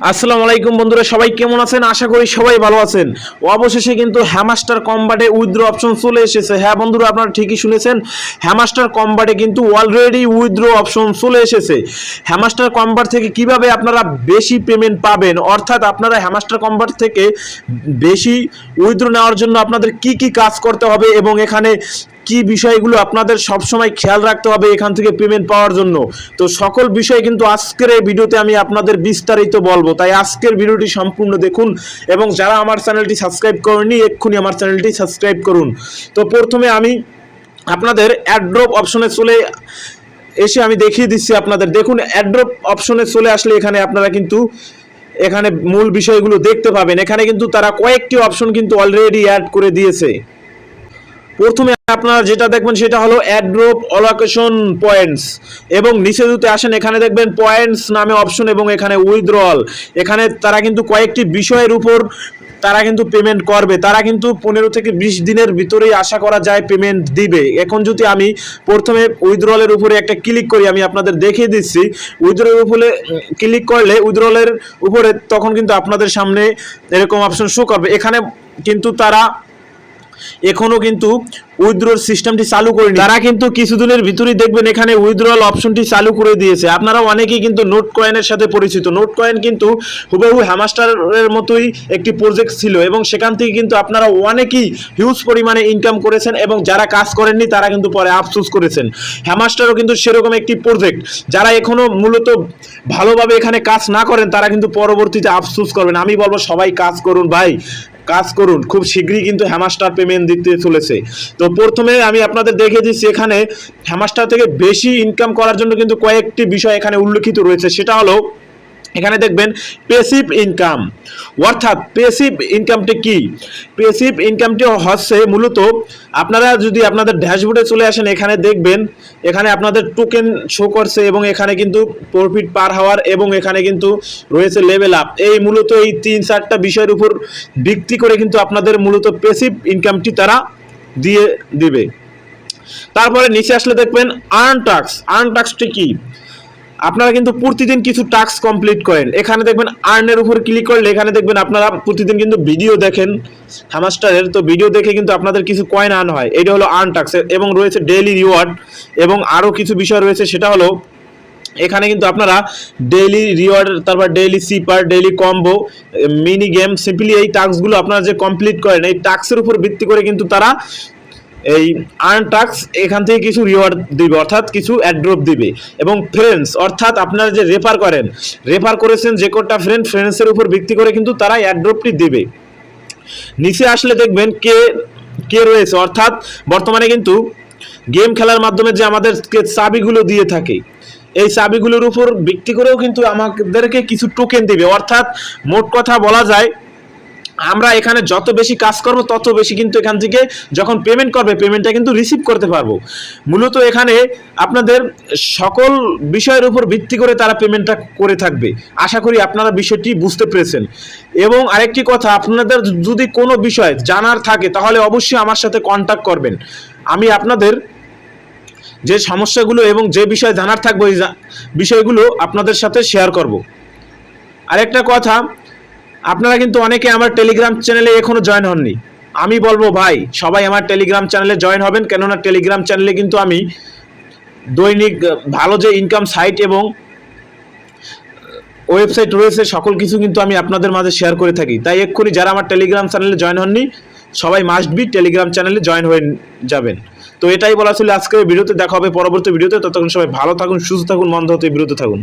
আসসালামু আলাইকুম বন্ধুরা, সবাই কেমন আছেন? আশা করি সবাই ভালো আছেন। অবশেষে কিন্তু হ্যামাস্টার কম্বাটে উইথড্র অপশন চলে এসেছে। হ্যাঁ বন্ধুরা, আপনারা ঠিকই শুনেছেন হ্যামাস্টার কম্বাটে কিন্তু অলরেডি উইথড্র অপশন চলে এসেছে। হ্যামাস্টার কম্বার থেকে কীভাবে আপনারা বেশি পেমেন্ট পাবেন? অর্থাৎ আপনারা হ্যামাস্টার কম্বার থেকে বেশি উইথড্র নেওয়ার জন্য আপনাদের কি কি কাজ করতে হবে এবং এখানে কি বিষয়গুলো আপনাদের সবসময় খেয়াল রাখতে হবে এখান থেকে পেমেন্ট পাওয়ার জন্য? তো সকল বিষয় কিন্তু আজকের এই ভিডিওতে আমি আপনাদের বিস্তারিত বলব। তাই আজকের ভিডিওটি সম্পূর্ণ দেখুন এবং যারা আমার চ্যানেলটি সাবস্ক্রাইব করেনি এক্ষুনি আমার চ্যানেলটি সাবস্ক্রাইব করুন। তো প্রথমে আমি আপনাদের অ্যাড্রপ অপশনে চলে এসে আমি দেখিয়ে দিচ্ছি আপনাদের। দেখুন অ্যাড্রপ অপশনে চলে আসলে এখানে আপনারা কিন্তু এখানে মূল বিষয়গুলো দেখতে পাবেন। এখানে কিন্তু তারা কয়েকটি অপশন কিন্তু অলরেডি অ্যাড করে দিয়েছে। প্রথমে আপনারা যেটা দেখবেন সেটা হলো অ্যাড্রপ অলোকেশন পয়েন্টস এবং নিচে যদি আসেন, এখানে দেখবেন পয়েন্টস নামে অপশন এবং এখানে উইথড্রল এখানে তারা কিন্তু কয়েকটি বিষয়ের উপর তারা কিন্তু পেমেন্ট করবে। তারা কিন্তু পনেরো থেকে বিশ দিনের ভিতরেই আশা করা যায় পেমেন্ট দিবে। এখন যদি আমি প্রথমে উইথড্রলের উপরে একটা ক্লিক করি, আমি আপনাদের দেখিয়ে দিচ্ছি। উইথড্রলের উপরে ক্লিক করলে উইথড্রলের উপরে তখন কিন্তু আপনাদের সামনে এরকম অপশন শো করবে। এখানে কিন্তু তারা এখনও কিন্তু উইথড্রল সিস্টেমটি চালু করেনি। তারা কিন্তু কিছুদিনের ভিতরেই দেখবেন এখানে উইথড্রল অপশনটি চালু করে দিয়েছে। আপনারা অনেকেই কিন্তু নোট কয়েনের সাথে পরিচিত। নোট কয়েন কিন্তু হুবহু হ্যামাস্টারের মতোই একটি প্রজেক্ট ছিল এবং সেখান থেকে কিন্তু আপনারা অনেকেই হিউজ পরিমাণে ইনকাম করেছেন এবং যারা কাজ করেননি, তারা কিন্তু পরে আফসোস করেছেন। হ্যামাস্টারও কিন্তু সেরকম একটি প্রজেক্ট যারা এখনও মূলত ভালোভাবে এখানে কাজ না করেন, তারা কিন্তু পরবর্তীতে আফসোস করবেন। আমি বলব সবাই কাজ করুন ভাই। কাজ করুন, খুব শীঘ্রই কিন্তু হ্যামাস্টার পেমেন্ট দিতে চলেছে। তো প্রথমে আমি আপনাদের দেখে দিচ্ছি, এখানে হ্যামাস্টার থেকে বেশি ইনকাম করার জন্য কিন্তু কয়েকটি বিষয় এখানে উল্লেখিত রয়েছে। সেটা হলো এখানে দেখবেন পেসিভ ইনকাম অর্থাৎ পেসিভ ইনকামটি কি? পেসিভ ইনকামটি হচ্ছে মূলত আপনারা যদি আপনাদের ড্যাশবোর্ডে চলে আসেন, এখানে দেখবেন, এখানে আপনাদের টোকেন শো করছে এবং এখানে কিন্তু প্রফিট পার হওয়ার এবং এখানে কিন্তু রয়েছে লেভেল আপ এই মূলত এই তিন, চারটা বিষয়ের উপর ভিত্তি করে কিন্তু আপনাদের মূলত পেসিভ ইনকামটি তারা দিয়ে দিবে। তারপরে নিচে আসলে দেখবেন আর্ন টাক্স আর্ন টাক্সটি কি? আপনারা কিন্তু প্রতিদিন কিছু টাস্ক কমপ্লিট করেন। এখানে দেখবেন আর্নের উপর ক্লিক করলে এখানে দেখবেন আপনারা প্রতিদিন কিন্তু ভিডিও দেখেন। হ্যামাস্টারের তো ভিডিও দেখে কিন্তু আপনাদের কিছু কয়েন আর্ন হয়। এটা হলো আর্ন টাক্স এবং রয়েছে ডেইলি রিওয়ার্ড এবং আরও কিছু বিষয় রয়েছে, সেটা হলো এখানে কিন্তু আপনারা ডেইলি রিওয়ার্ড তারপর daily cipher daily combo mini game simply এই টাস্কগুলো আপনারা যে কমপ্লিট করেন, এই টাস্কের উপর ভিত্তি করে কিন্তু তারা এই আর্ন টাক্স এখান থেকে কিছু রিওয়ার্ড দিবে, অর্থাৎ কিছু অ্যাড্রপ দিবে। এবং ফ্রেন্ডস অর্থাৎ আপনারা যে রেফার করেন রেফার করেছেন যে কোটা ফ্রেন্ড ফ্রেন্ডসের উপর ভিত্তি করে কিন্তু তারা অ্যাড্রপটি দিবে। নিচে আসলে দেখবেন কে কে রয়েছে, অর্থাৎ বর্তমানে কিন্তু গেম খেলার মাধ্যমে যে আমাদেরকে চাবিগুলো দিয়ে থাকে, এই চাবিগুলোর উপর ভিত্তি করেও কিন্তু আমাদেরকে কিছু টোকেন দিবে। অর্থাৎ মোট কথা বলা যায় আমরা এখানে যত বেশি কাজ করব, তত বেশি কিন্তু এখান থেকে যখন পেমেন্ট করবে পেমেন্টটা কিন্তু রিসিভ করতে পারব। মূলত এখানে আপনাদের সকল বিষয়ের উপর ভিত্তি করে তারা পেমেন্টটা করে থাকবে। আশা করি আপনারা বিষয়টি বুঝতে পেরেছেন। এবং আরেকটি কথা, আপনাদের যদি কোনো বিষয় জানার থাকে, তাহলে অবশ্যই আমার সাথে কন্ট্যাক্ট করবেন। আমি আপনাদের যে সমস্যাগুলো এবং যে বিষয় জানার থাকবে, ওই বিষয়গুলো আপনাদের সাথে শেয়ার করব। আরেকটা কথা আপনারা কিন্তু অনেকে আমার টেলিগ্রাম চ্যানেলে এখনও জয়েন হননি। আমি বলব, ভাই, সবাই আমার টেলিগ্রাম চ্যানেলে জয়েন হবেন, কেননা টেলিগ্রাম চ্যানেলে কিন্তু আমি দৈনিক ভালো যে ইনকাম সাইট এবং ওয়েবসাইট রয়েছে, সকল কিছু কিন্তু আমি আপনাদের মাঝে শেয়ার করে থাকি। তাই এক্ষুনি যারা আমার টেলিগ্রাম চ্যানেলে জয়েন হননি, সবাই মাস্ট বি টেলিগ্রাম চ্যানেলে জয়েন হয়ে যাবেন। তো এটাই বলা ছিল আজকের ভিডিওতে, দেখা হবে পরবর্তী ভিডিওতে। ততক্ষণ সবাই ভালো থাকুন, সুস্থ থাকুন, মন্দ হতে বিরত থাকুন।